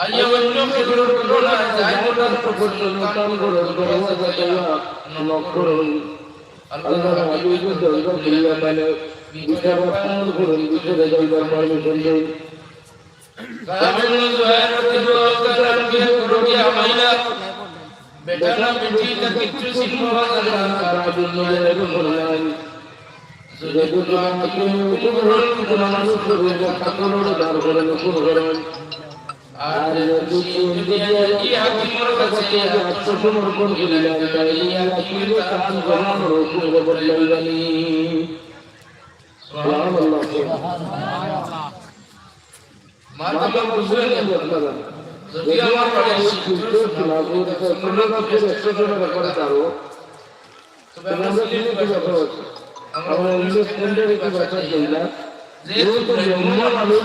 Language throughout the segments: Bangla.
করে মানে আমাইলা বেটা না সিংহ বাজার তারা জন্য এরকম করলেন যদি তোমাকে উপগ্রহণ কোনো মানুষ করবে ঠাকুরের দাঁড় উপর করেন আর যদি এই হাকিমের কাছে আত্মসমর্পণ গমান রসুল বদলাইবানি সুবহানাল্লাহ বুঝলেন যদি আমার বাড়ি আমরা ইংলিশ স্ট্যান্ডার্ডে কি ভাষা চাই যেহেতু ব্রহ্ম মানুষ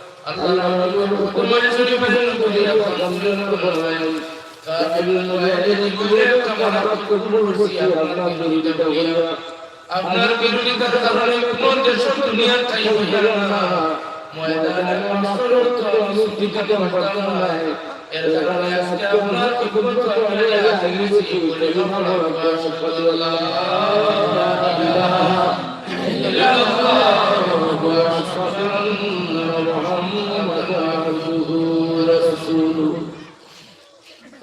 আল্লাহ কাবিল জোয়ারের দিলে কামারাত কবুল করছি আপনার বিরোধিতা কারণে কোন দেশ দুনিয়ার ঠাই হইল না ময়দানে মাত্র তো আমি টিকাতে পারতাম না এর কারণে আজকে আপনার হুকুমত আমি আইছি বলে ভালো সাল্লাল্লাহু ইলাহা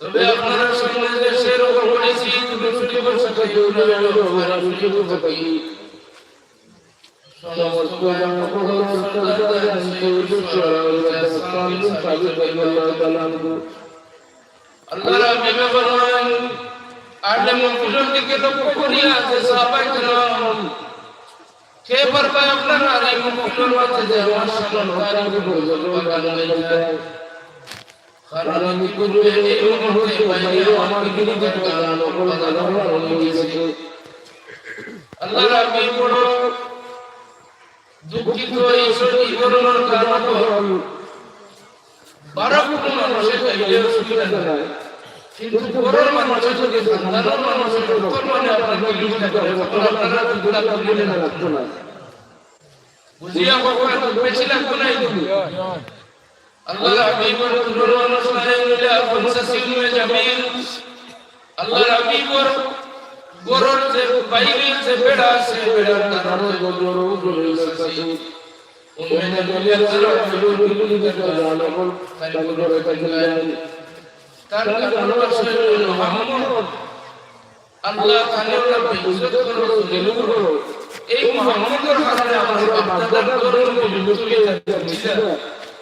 তবে আপনারা সামনে যে শের পড়েছি তুমি শুনে বসে থাকি বুখারী শরীফে থাকি সমস্ত জনগণের সরকার জানতে ঈশ্বর আল্লাহ সাবিত রাদিয়াল্লাহু তাআলা আল্লাহ রাব্বে বলেন আলে মুফিসের দিকে লক্ষ্য করিয়া যে সাহাবায়ে কেরাম কে পারবে আপনারা আর এই মুফিসের যে আমার মুহূর্তে বাইরে আমার বিরুদ্ধে হয়ে আল্লাহর আমি বড় দুঃখিত এই সত্যি করোনার কারণ বারো কোটি মানুষের কাইলে অসুবিধা মানে বুঝিয়া কখন বেশি লাগতো না আল্লাহর হাবিবর দুরর মানুষ নাই মিলে আপন সাসিম মে জামিল আল্লাহর হাবিবর গরর কারণ আছে মুহাম্মদ। আল্লাহ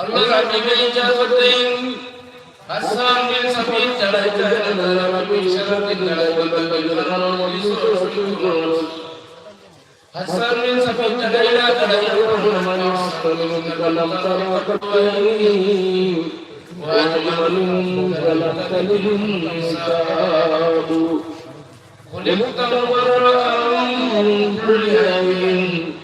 আল্লাহ রাবিবে ইজাজত দেন হাসান বিন সাবিত চড়াই যায় আল্লাহ রাবি শরফ চড়াই বলবল বলবল হাসান বিন সাবিত চড়াই না চড়াই خلقت مبرأ من كل عيب كأنك قد خلقت كما تشاء حسن بن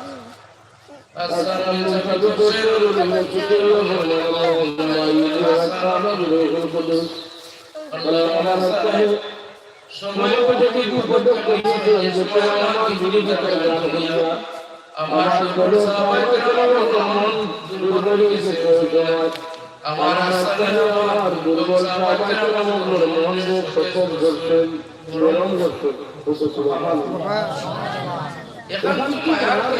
সময় উপযোগী আমার সকল সাহাবায়ে কেরাম দুর্বল আমার আমার দুর্বল সাহাবায়ে কেরাম সক্ষম করতেন গ্রহণ করতেন এখন মায়াকে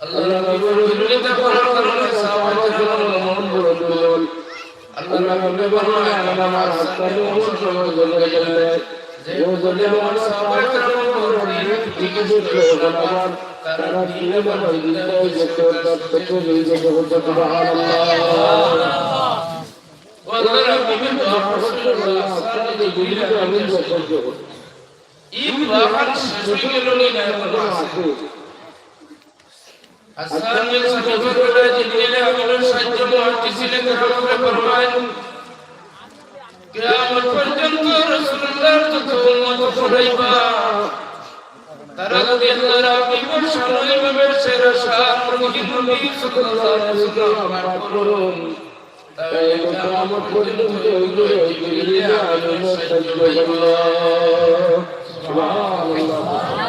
আল্লাহ নবীর বিরোধিতা করার কারণে সাহাবায়ে কেরাম মন বরণ করলেন আল্লাহ নবী বললেন আমার হাতটাকে অমর সময় জ্বলে গেলে যে জ্বলে আমার সাহাবায়ে কেরাম দিকে যেতে হলো আমার তারা দিনে বলা দিনে যেতে হতো থেকে নিয়ে যেতে হতো সুবহানাল্লাহ ওয়াল্লাহ নবী রাসূলুল্লাহ সাল্লাল্লাহু আলাইহি ওয়াসাল্লাম এই বাহান সুযোগ নিয়ে না বিন সাবিত রাদিয়াল্লাহু জিবরিলে আমিনের সাহায্য মুহাদ্দিসিনে কেরামে ফরমান কিয়ামত পর্যন্ত রাসূলুল্লাহর যত উম্মত পড়াইবা তারা যদি আল্লাহর হাবিবের সামনে ভাবে সেরা শাহ নবী নবী সাল্লাল্লাহু আলাইহি ওয়াসাল্লাম করুন তাহলে কিয়ামত পর্যন্ত ওইগুলো ওইগুলো আমিনের সাহায্য আল্লাহ সুবহানাল্লাহ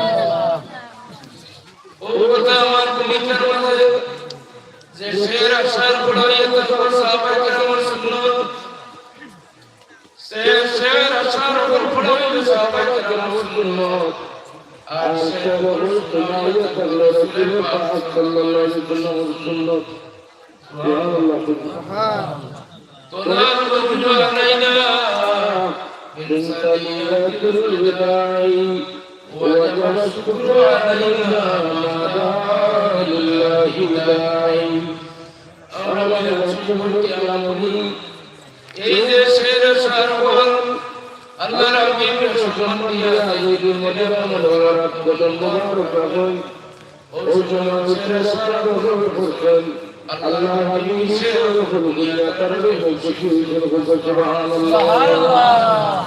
কথা আমার ভূমিকার মাঝে যে শের আশার পড়াইয়া তারপর সাহাবা কেরামের সুন্নত সে শের আশার উপর পড়াইয়া সাহাবা কেরামের সুন্নত আর সে বলে তোমায় থাকলে রসুল পাক সাল্লাল্লাহু আলাইহি ওয়াসাল্লাম সুন্নাত সুবহানাল্লাহ তোলার বন্ধু আলাইনা بنت الوداع وجب الشكر علينا ما دعا لله داعي أولا رسول الأمين এই দেশের সর্বল আল্লাহ রাব্বির সম্মান দিয়া يزيد المدرم والورق والمبارك أخوي وجمع الشرف والفرقان الله حبيبي شرف الغنى تربيه الكشوف سبحان الله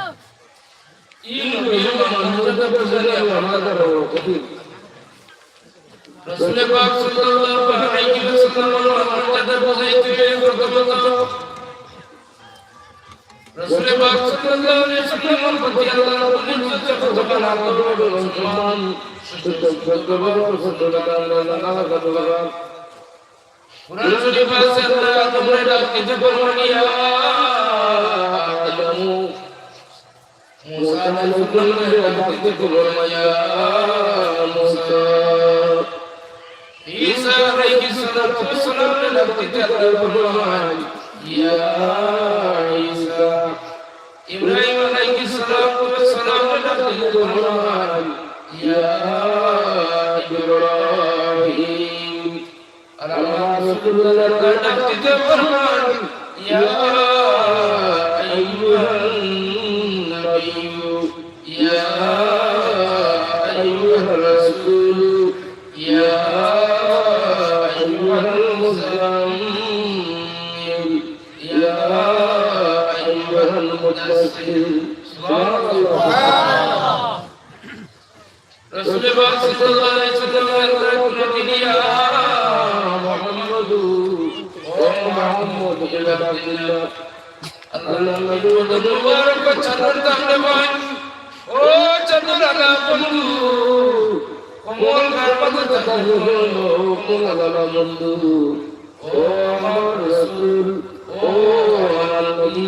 রাসূল পাক সাল্লাল্লাহু আলাইহি সালাম ঈসা আলাইহিস সালাম ডাকতে আল্লাহ বলমান ইয়া ঈসা ইব্রাহিম আলাইহিস সালাম ডাকতে বলমান ইয়া ইব্রাহিম আল্লাহ রাসূলুল্লাহ ডাকতে বলমান ইয়া আইয়ুহান গারপাত বন্ধু ও আমার রসুল ও আমার নবী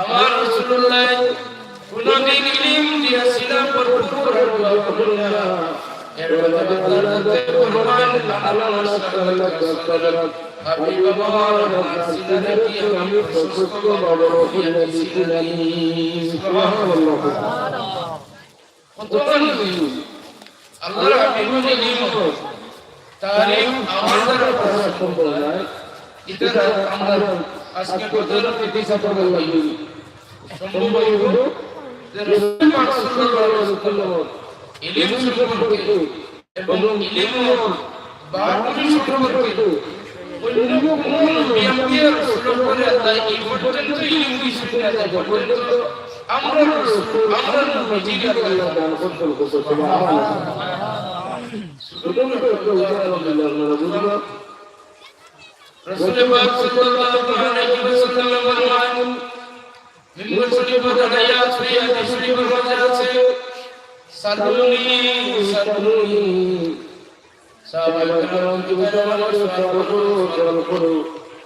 আমার রাসূলুল্লাহ কোনদিন ইলম দিয়েছিলাম ভরপুর করে আল্লাহ হাবিব ইলম তারিখ আমাদের নয় এটা আমরা আজকে বদলে পেতে সফল লাগি সম্ভব হলো রাসূল সাল্লাল্লাহু ইলম সম্পর্কে এবং ইলম বাকি সম্পর্কে অন্য কোন ব্যক্তির সম্পর্কে আল্লাহ এই পর্যন্ত ইলম বিষয়ে আল্লাহ পর্যন্ত আমরা আমরা নবীজি আল্লাহ দান করতে সুবহানাল্লাহ শুধুমাত্র একটা উদাহরণ দিলে আপনারা বুঝবেন। রাসূল পাক সাল্লাল্লাহু আলাইহি ওয়াসাল্লাম বলেন মিম্বর শরীফে দাঁড়াইয়া হাদিস শরীফের মাঝে আছে সাল্লুনি সাল্লুনি সাহাবায়ে কেরাম কি আমার সওয়াল করো করো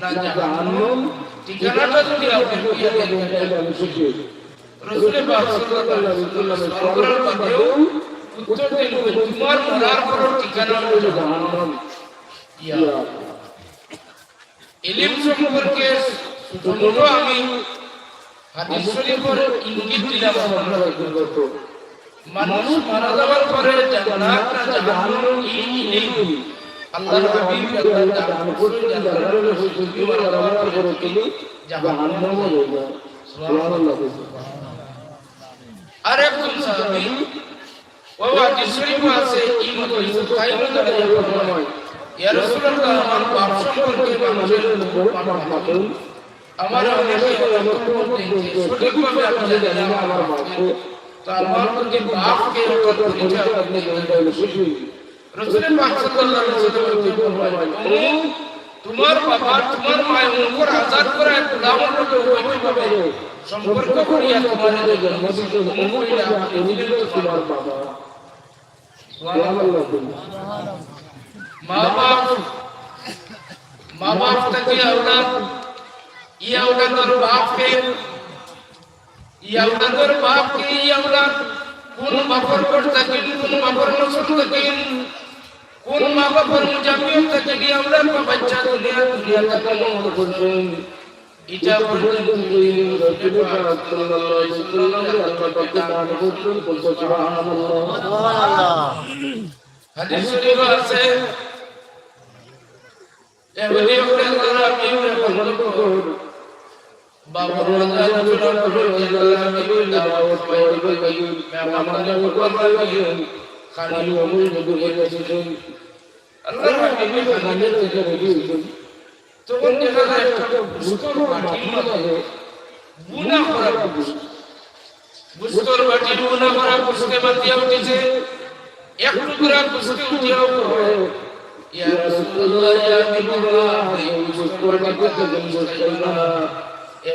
না জাহান্নাম ঠিকানাটা যদি আপনি দিয়ে দেন তাহলে আমি খুশি হই রাসূল পাক সাল্লাল্লাহু আলাইহি ওয়াসাল্লাম উত্তর দিন তোমার মরার পর ঠিকানা হলো জাহান্নাম ইয়া ইলম সম্পর্কে শুধুমাত্র আমি হাদিস শরীফের ইঙ্গিত দিলাম আপনারা করতে মানুষ মারা যাওয়ার পরে জান্নাত না জাহান্নাম এই ইলম আর একজন সাহাবী ও হাদিস আছে ইয়া রাসূলুল্লাহ আমার বাপ সম্পর্কে মানুষের বহুত মাফ আমার অনেকে সঠিকভাবে আপনি জানেন আমার বাপকে তো আমার প্রতি বাপকে পরিচয় আপনি জানেন। খুশি রসুল্লাহ সাল্লাল্লাহু আলাইহি ওয়াসাল্লাম তোমার বাবা তোমার মায়ের উপর আজাদ করা এক গোলামের মতো ওইভাবে সম্পর্ক করিয়া তোমার জন্ম দিত মহিলা এদিকে তোমার বাবা মা বাপ মা বাপ থেকে আওলাদ ই আওলাদর বাপকে? ই আওলাদর বাপকে ই আওলাদ কোন বাপর কর্তা কোন বাপর নসল কোন? কোন মা বাপর মুজামিয়ত থেকে গিয়ে আমরা বাচ্চা দুনিয়া দুনিয়া থেকে মনে করবেন এটা পর্যন্ত রাসূল পাক সাল্লাল্লাহু আলাইহি ওয়াসাল্লাম আল্লাহ দান করতেন বলতে সুবহানাল্লাহ হাদিস শরীফ আছে এমনি করে তারা কেমনে বন্ধ বাবা রাজা চুরান করে আল্লাহ নবী দাওয়াত করবে মেহমান করবে লাগি খালি অমুল নবী করে দিয়েছেন আল্লাহ হাবিব খালি রেখে দিয়েছেন তখন দেখা যায় একটা বুস্তর বাটির মধ্যে বুনা করা বুস্তর বাটির বুনা করা বুসকে বাতিয়া উঠেছে। এক টুকরা উঠিয়াও ইয়া রাসূলুল্লাহ ইয়া হাবিবাল্লাহ এই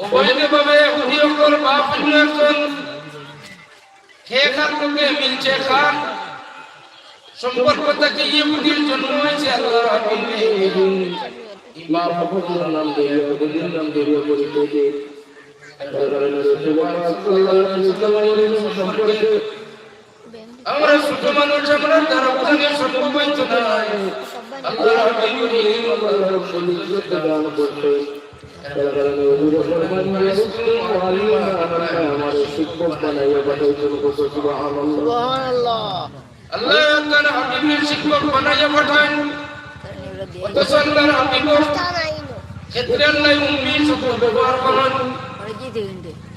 অবৈধভাবে উদিয়কর বাপ একজন খেয়ে খান লোকে মিলছে খান সম্পর্ক থেকে ইহুদির জন্ম হয়েছে আল্লাহর এই বাপ আপনার নাম দিয়ে ওদের নাম দিয়ে পরিচয় আমরা ছোট মানুষ আমরা তারা বোঝানো সম্ভব আল্লাহ আল্লাহ শিক্ষক বানাইয়া পাঠাইছেন আল্লাহ শিক্ষক বানাইয়া পাঠান অথচ আল্লাহর হাবিব ক্ষেত্রে আল্লাহ উম্মি শব্দ ব্যবহার করেন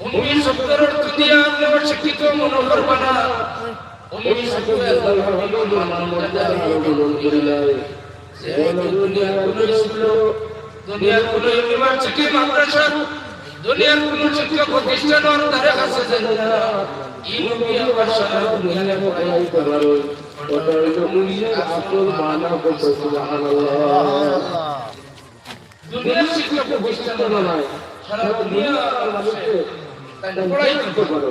উম্মি শব্দের অর্থ দিয়ে আপনি শিক্ষিত মনোহর বানা উম্মি শব্দ আল্লাহর হাবিব আমার মর্যাদা আরও বুলন করিলাই দুনিয়ার কোনো ছিল দুনিয়ার কোন ইউনিভার্সিটি মাদ্রাসা দুনিয়ার কোন শিক্ষা প্রতিষ্ঠান আর তার কাছে যায় না ভাষা দুনিয়াকে পড়াইতে পারো ওটা হইল দুনিয়ার আসল মানা কত সুবহানাল্লাহ। দুনিয়ার শিক্ষা প্রতিষ্ঠান নয় সারা দুনিয়া মানুষকে তাই পড়াইতে পড়াইতে পারো।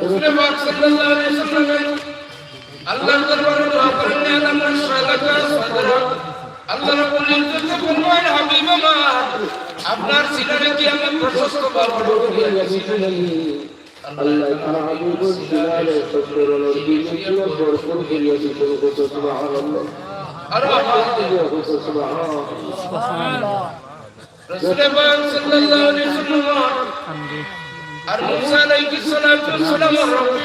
রসুল পাক সাল্লাল্লাহু আলাইহি ওয়াসাল্লাম আল্লাহর দরবারে দোয়া করেন আল্লাহ সালাকা সাদরা আল্লাহ আপনার সিনারে কি আমি প্রশস্ত আল্লাহ তাআলা ভরপুর করিয়া দিতেন কত সুবহানাল্লাহ আর আওয়াজ দিও কত আর মুসা আলাইহিস সালাতু ওয়াসসালাম রব্বি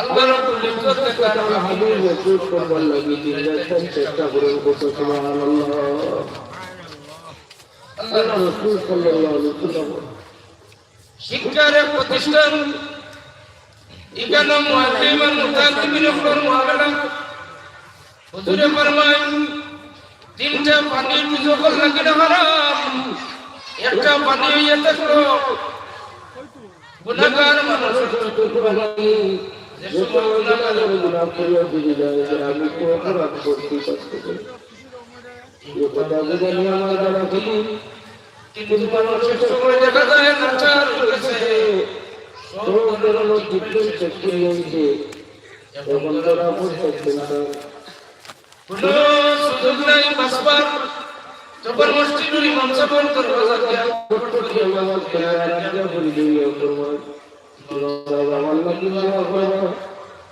চেষ্টা ওয়াসাল্লাম শিক্ষার এক প্রতিষ্ঠান এখানে মুআল্লিম আর উপর মুআমালা হুজুরে ফরমায় তিনটা পানি বুঝকল লাগে না হারাম একটা পানি হইয়া থাকল গুনাহগার মানুষ যে সময় গুনাহগার গুনাহ করিয়া ফিরে যে আমি তো অপরাধ করতে পারছি এ কথা বুঝানি আমার দ্বারা ক্ষতি কিন্তু মানুষের সময় দেখা যায় নাচার গেছে সব ধরনের ডিফারেন্স এক্সপিরিয়েন্সে এখন তারা বুঝতে না সুযোগ নাই বাসবার যখন মসজিদুল ইমাম সাহেব দরওয়াজা দিয়া প্রত্যেককে নামাজ পড়ে রাজ্য করে দিই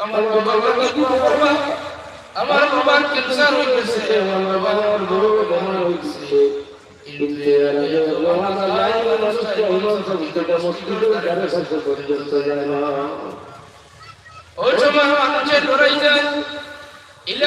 আমার বাবা বাবা কি করবা আমার বাবার ক্যান্সার হয়ে গেছে আমার বাবার বড় বেমার হইছে কিন্তু ওই সময় মানুষের লড়াই যায় এলে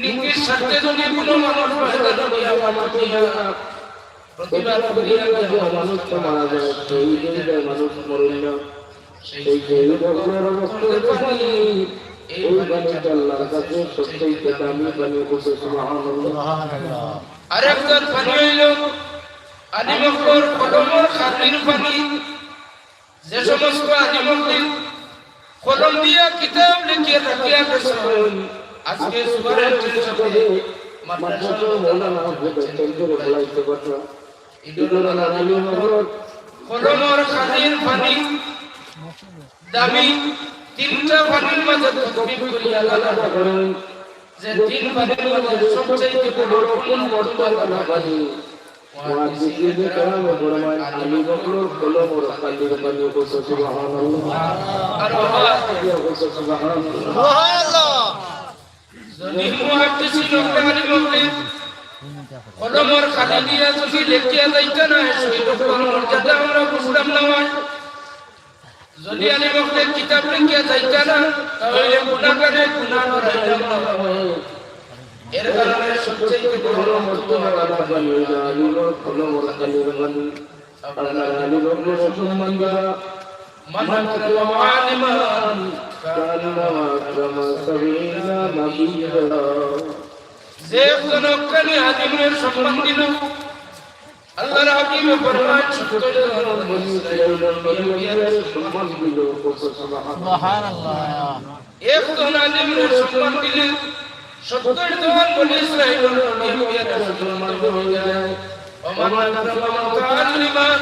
নীতির স্বার্থে যদি কোনো মানুষ প্রতিবাদ করিয়া মানুষ তো মারা যায় সেই দিনটায় মানুষ মরেন না। সেই সেই রকমের রক্তের এই বাণীটা আল্লাহর কাছে সবচেয়ে দামি বাণী বসে সুবহানাল্লাহ। আরেকজন পানি হইল আলিমকর কলমর খাতির পানি যে সমস্ত আলিমকদের কলম দিয়া কিতাব লিখিয়ে রাখিয়া গেছেন আজকে সুবারের চিন্তাতে মাদ্রাসা মৌলানা হুদাইতের করে বলাইতে কথা ইদুর আলী মহরত কলমর খাতির পানি দামি তিনটা পানির মাঝে তকবির করিয়া লাগানো করেন যে তিন পানির মাঝে সবচেয়ে বড় কোন বর্তমান পানি মুহাদ্দিসিনে কেরামে ফরমান আলী বকর কলম ও কালির পানি সুবহানাল্লাহ আর বাবা সুবহানাল্লাহ। যদি কলমর খালি দিয়া যদি লেখিয়া যাইতে না না যদি আলিম হলে কিতাব লেখিয়া যাইতে না তাহলে গুণাগারে গুণা করাইলাম না এর কারণে সবচেয়ে বড় বানিয়ে আলিমর কোনো মরকালির বানি সম্মান দ্বারা من أكرم عالما كأنما أكرم سبعين نبيا যে কোন কানে আদিমের সম্মান দিল আল্লাহর হাকিম ফরমান সত্তর সম্মান দিল সুবহানাল্লাহ এক জন আদিমের সম্মান দিলে সত্তর জন বনি ইসরাইলের নবীর সম্মান হয়ে যায় ওমান আক্রামা তাআলিমান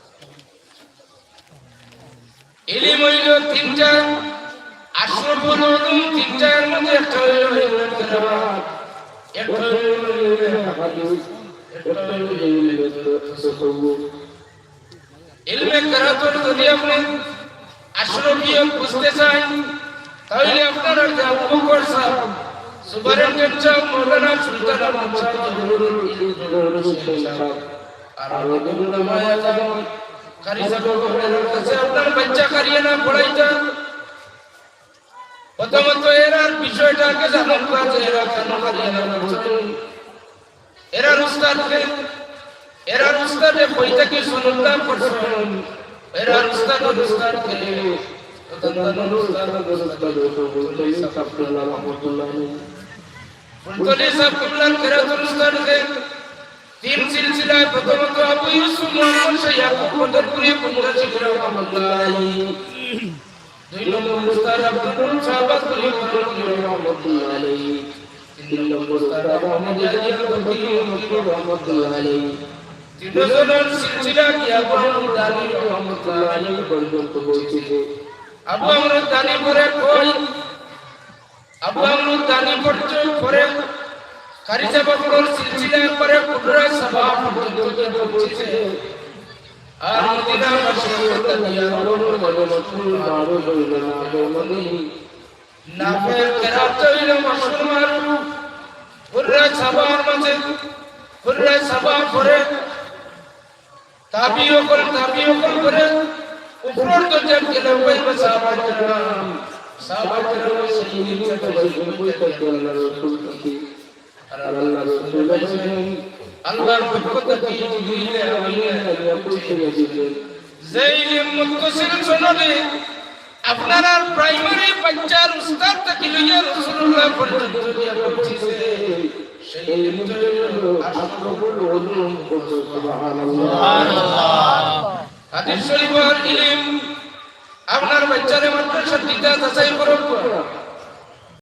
ইলিম হইল তিনটা আসল হলুম তিনটার। মধ্যে একটা যদি আপনি আশরফিয়ত বুঝতে চান তাহলে আপনারা যে আবু বকর সাহেব সুপারিনটেন্ডেন্ট সাহেব মৌলানা সুলতান আহমদ আপনার বাচ্চা কারিয়ে না পড়াইতা প্রথমত এরা বিষয়টাকে জানার কাছে এরা কেন কারিয়ে না পড়ছেন এরা উস্তাদকে এরা এরা উস্তাদ উস্তাদকে ফুলতলি সাহেব কুল্লার কেরাতুল উস্তাদকে তিন সিলসিলায় প্রথমত আবু ইউসুফ মোহাম্মদ শাইয়াকুব বদরপুরি শিখরা রহমাতুল্লাহ আলাইহি। দুই নম্বর উস্তাদ আব্দুল সাহাবাত কুলি বদরপুরি তিন নম্বর উস্তাদ আহমদ ইয়াজিদ বদরপুরি তিনজনের সিলসিলা কি আবু দানি রহমাতুল্লাহ আলাইহি পর্যন্ত আবু দানি পরে আবু আমর দানি পড়ছে পরে খারিজা বাবুর সিলসিলা পরে কুদরা সভা পর্যন্ত পৌঁছেছে আর মদিনা মসজিদ দিয়া নাফে কেরাত হইল মশহুর মারুফ কুদরা সভার মাঝে কুদরা সভা পরে তাবিও কল তাবিও কল করে উপর তো জব গেলে ওই সাহাবা کرام সাহাবা کرام আল্লাহর পক্ষ থেকে জিবরিল আমিন জাইলিম মুত্তাসিল সনদে আপনার আর প্রাইমারি বাচ্চার উস্তাদ থেকে লইয়া রাসূলুল্লাহ পর্যন্ত দিয়া পৌঁছেছে সেই হলো আশরাফুল উলুম হাদিস শরীফের ইলম আপনার বাচ্চারে মাদ্রাসা দিতে যাচাই